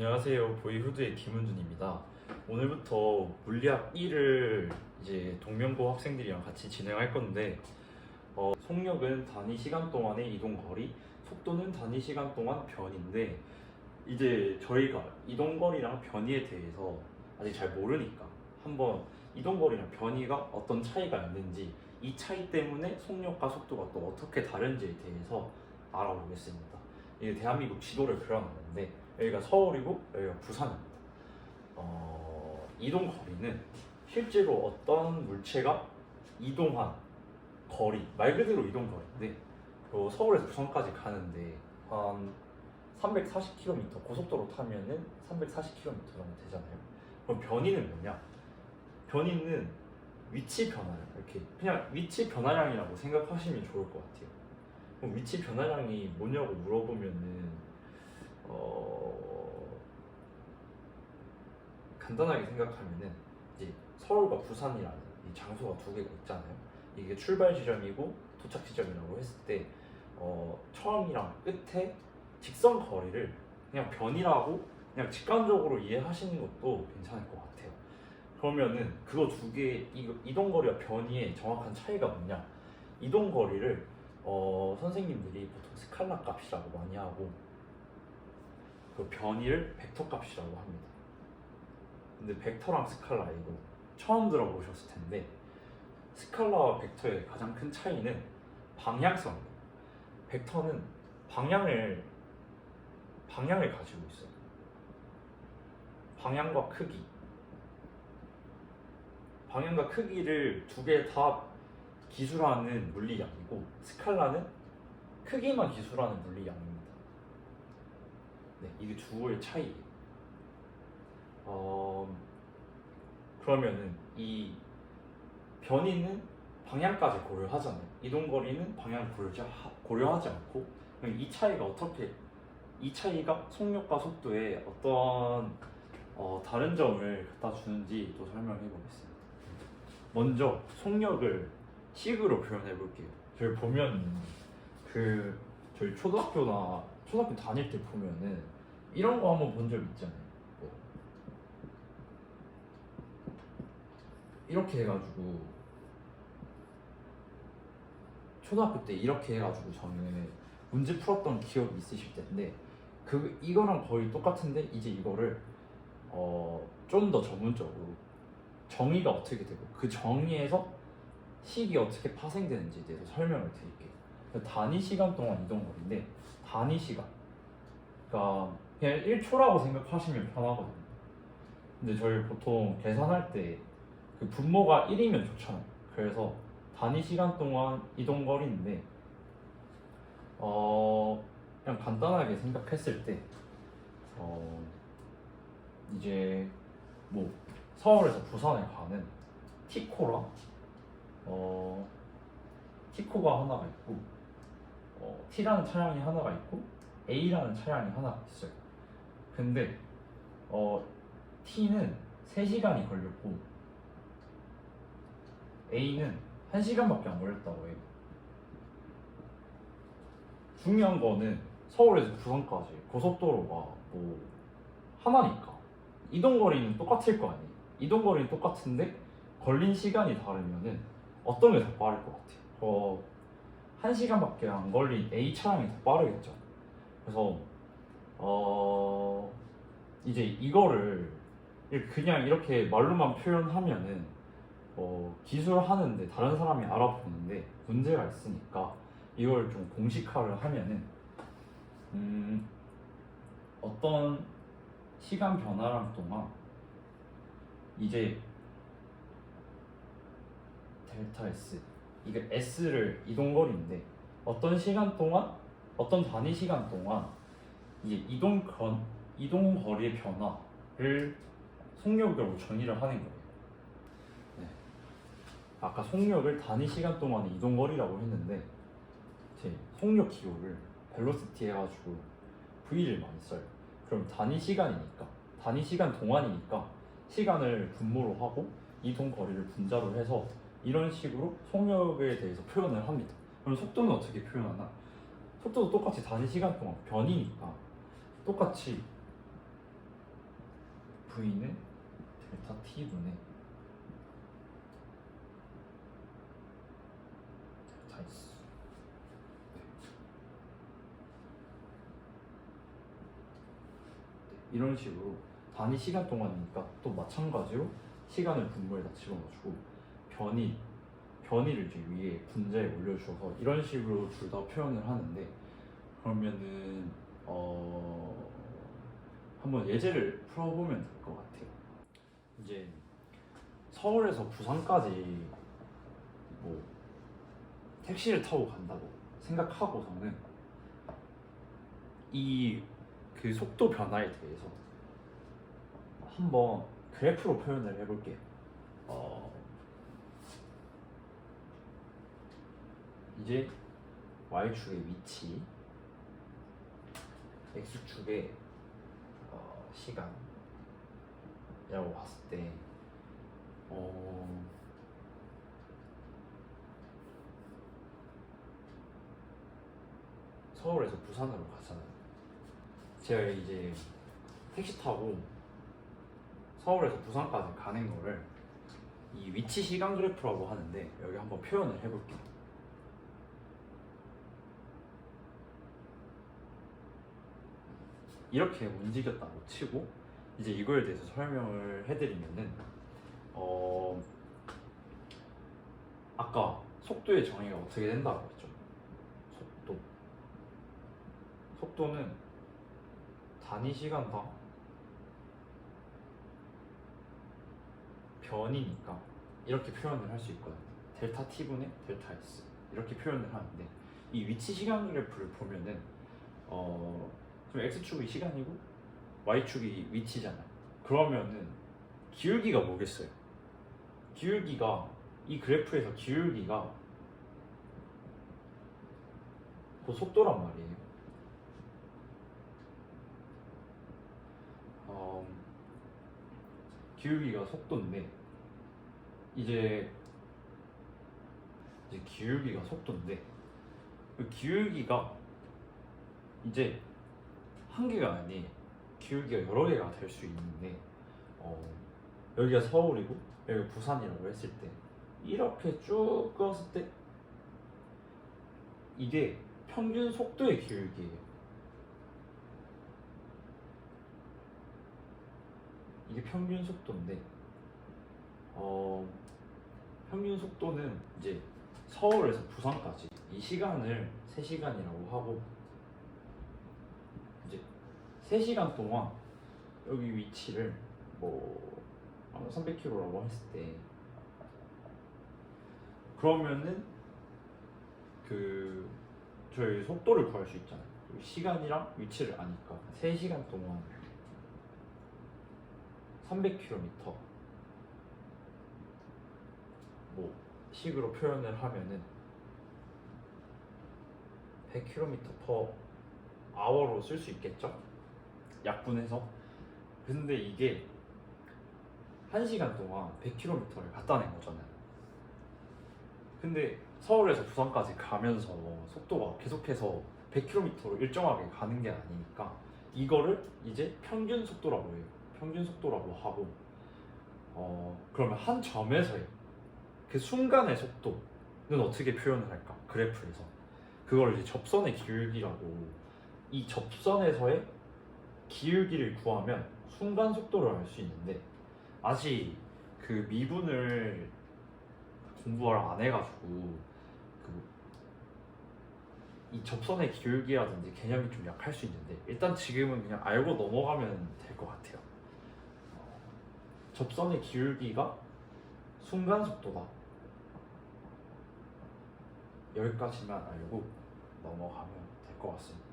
안녕하세요. 보이후드의 김은준입니다. 오늘부터 물리학 1을 이제 동명고 학생들이랑 같이 진행할 건데 어, 속력은 단위 시간 동안의 이동 거리, 속도는 단위 시간 동안 변인데 이제 저희가 이동 거리랑 변이에 대해서 아직 잘 모르니까 한번 이동 거리랑 변이가 어떤 차이가 있는지 이 차이 때문에 속력과 속도가 또 어떻게 다른지에 대해서 알아보겠습니다. 이게 대한민국 지도를 그려놨는데 여기가 서울이고 여기가 부산입니다. 어, 이동 거리는 실제로 어떤 물체가 이동한 거리 말 그대로 이동 거리인데 그 서울에서 부산까지 가는데 한 340km 고속도로 타면은 340km 정도 되잖아요. 그럼 변이는 뭐냐? 변이는 위치 변화량 이렇게 그냥 위치 변화량이라고 생각하시면 좋을 것 같아요. 그럼 위치 변화량이 뭐냐고 물어보면은 어 간단하게 생각하면은 이제 서울과 부산이라는 이 장소가 두 개가 있잖아요. 이게 출발 지점이고 도착 지점이라고 했을 때 어, 처음이랑 끝에 직선 거리를 그냥 변이라고 그냥 직관적으로 이해하시는 것도 괜찮을 것 같아요. 그러면은 그거 두 개 이동 거리와 변이의 정확한 차이가 뭐냐? 이동 거리를 어, 선생님들이 보통 스칼라 값이라고 많이 하고 그 변이를 벡터 값이라고 합니다. 근데 벡터랑 스칼라 이거 처음 들어보셨을 텐데 스칼라와 벡터의 가장 큰 차이는 방향성이에요. 벡터는 방향을 방향을 가지고 있어요. 방향과 크기. 방향과 크기를 두 개 다 기술하는 물리량이고 스칼라는 크기만 기술하는 물리량입니다. 네, 이게 두의 차이예요. 어, 그러면은 이 변이는 방향까지 고려하잖아요. 이동 거리는 방향 고려하지, 고려하지 않고 그럼 이 차이가 어떻게 이 차이가 속력과 속도에 어떤 어, 다른 점을 갖다 주는지 또 설명해 보겠습니다. 먼저 속력을 식으로 표현해 볼게요. 저희 보면 그 저희 초등학교나 초등학교 다닐 때 보면은 이런 거 한번 본 적 있잖아요. 뭐 이렇게 해가지고 초등학교 때 이렇게 해가지고 저는 문제 풀었던 기억이 있으실 텐데 그 이거랑 거의 똑같은데 이제 이거를 어, 좀 더 전문적으로 정의가 어떻게 되고 그 정의에서 식이 어떻게 파생되는지에 대해서 설명을 드릴게요. 단위 시간 동안 이동 거리인데 단위 시간 그러니까 그냥 1초라고 생각하시면 편하거든요. 근데 저희 보통 계산할 때 그 분모가 1이면 좋잖아요. 그래서 단위 시간 동안 이동 거리인데 어 그냥 간단하게 생각했을 때 어, 이제 뭐 서울에서 부산에 가는 티코랑 어, 티코가 하나가 있고 어, T라는 차량이 하나가 있고 A라는 차량이 하나가 있어요. 근데 어, T는 3시간이 걸렸고 A는 1시간밖에 안 걸렸다고 해요. 중요한 거는 서울에서 부산까지 고속도로가 뭐 하나니까 이동 거리는 똑같을 거 아니에요. 이동 거리는 똑같은데 걸린 시간이 다르면은 어떤 게 더 빠를 것 같아요? 어, 한 시간밖에 안 걸린 A 차량이 더 빠르겠죠. 그래서 어 이제 이거를 그냥 이렇게 말로만 표현하면은 어, 기술하는데 다른 사람이 알아보는데 문제가 있으니까 이걸 좀 공식화를 하면은 음, 어떤 시간 변화랑 동안 이제 델타 S 이게 S를 이동 거리인데 어떤 시간 동안 어떤 단위 시간 동안 이제 이동 건 이동 거리의 변화를 속력으로 정의를 하는 거예요. 네. 아까 속력을 단위 시간 동안의 이동 거리라고 했는데 제 속력 기호를 벨로시티 해가지고 V를 많이 써요. 그럼 단위 시간이니까 단위 시간 동안이니까 시간을 분모로 하고 이동 거리를 분자로 해서 이런 식으로 속력에 대해서 표현을 합니다. 그럼 속도는 어떻게 표현하나? 속도도 똑같이 단위 시간 동안 변이니까 똑같이 V는 델타 T분의 델타 S 네, 이런 식으로 단위 시간 동안이니까 또 마찬가지로 시간을 분모에다 집어넣어주고 변이 변이를 이제 위에 분자에 올려주셔서 이런 식으로 둘 다 표현을 하는데 그러면은 어 한번 예제를 풀어보면 될 것 같아요. 이제 서울에서 부산까지 뭐 택시를 타고 간다고 생각하고서는 이 그 속도 변화에 대해서 한번 그래프로 표현을 해볼게요. 어, 이제 y축의 위치, x축의 어, 시간이라고 봤을 때, 어, 서울에서 부산으로 가잖아요. 제가 이제 택시 타고 서울에서 부산까지 가는 거를 이 위치 시간 그래프라고 하는데 여기 한번 표현을 해볼게요. 이렇게 움직였다고 치고 이제 이거에 대해서 설명을 해드리면은 어 아까 속도의 정의가 어떻게 된다고 했죠? 속도 속도는 단위 시간당 변이니까 이렇게 표현을 할 수 있거든요. 델타 t분의 델타 s 이렇게 표현을 하는데 이 위치 시간 그래프를 보면은 어 지금 x축이 시간이고 y축이 위치잖아요. 그러면은 기울기가 뭐겠어요? 기울기가 이 그래프에서 기울기가 그 속도란 말이에요. 어, 기울기가 속도인데 이제 이제 기울기가 속도인데 그 기울기가 이제 한 개가 아니 기울기가 여러 개가 될 수 있는데 어, 여기가 서울이고 여기가 부산이라고 했을 때 이렇게 쭉 끌었을 때 이게 평균 속도의 기울기예요. 이게 평균 속도인데 어, 평균 속도는 이제 서울에서 부산까지 이 시간을 3시간이라고 하고 3시간 동안 여기 위치를 뭐 300km라고 했을 때 그러면은 그 저희 속도를 구할 수 있잖아요. 그 시간이랑 위치를 아니까 3시간 동안 300km 뭐 식으로 표현을 하면은 100km per hour로 쓸 수 있겠죠? 약분해서? 근데 이게 1시간 동안 100km를 갖다 낸 거잖아요. 근데 서울에서 부산까지 가면서 속도가 계속해서 100km로 일정하게 가는 게 아니니까 이거를 이제 평균 속도라고 해요. 평균 속도라고 하고 어 그러면 한 점에서의 그 순간의 속도는 어떻게 표현을 할까? 그래프에서. 그걸 이제 접선의 기울기라고. 이 접선에서의 기울기를 구하면 순간 속도를 알 수 있는데 아직 그 미분을 공부를 안 해가지고 그 이 접선의 기울기라든지 개념이 좀 약할 수 있는데 일단 지금은 그냥 알고 넘어가면 될 것 같아요. 어, 접선의 기울기가 순간 속도다. 여기까지만 알고 넘어가면 될 것 같습니다.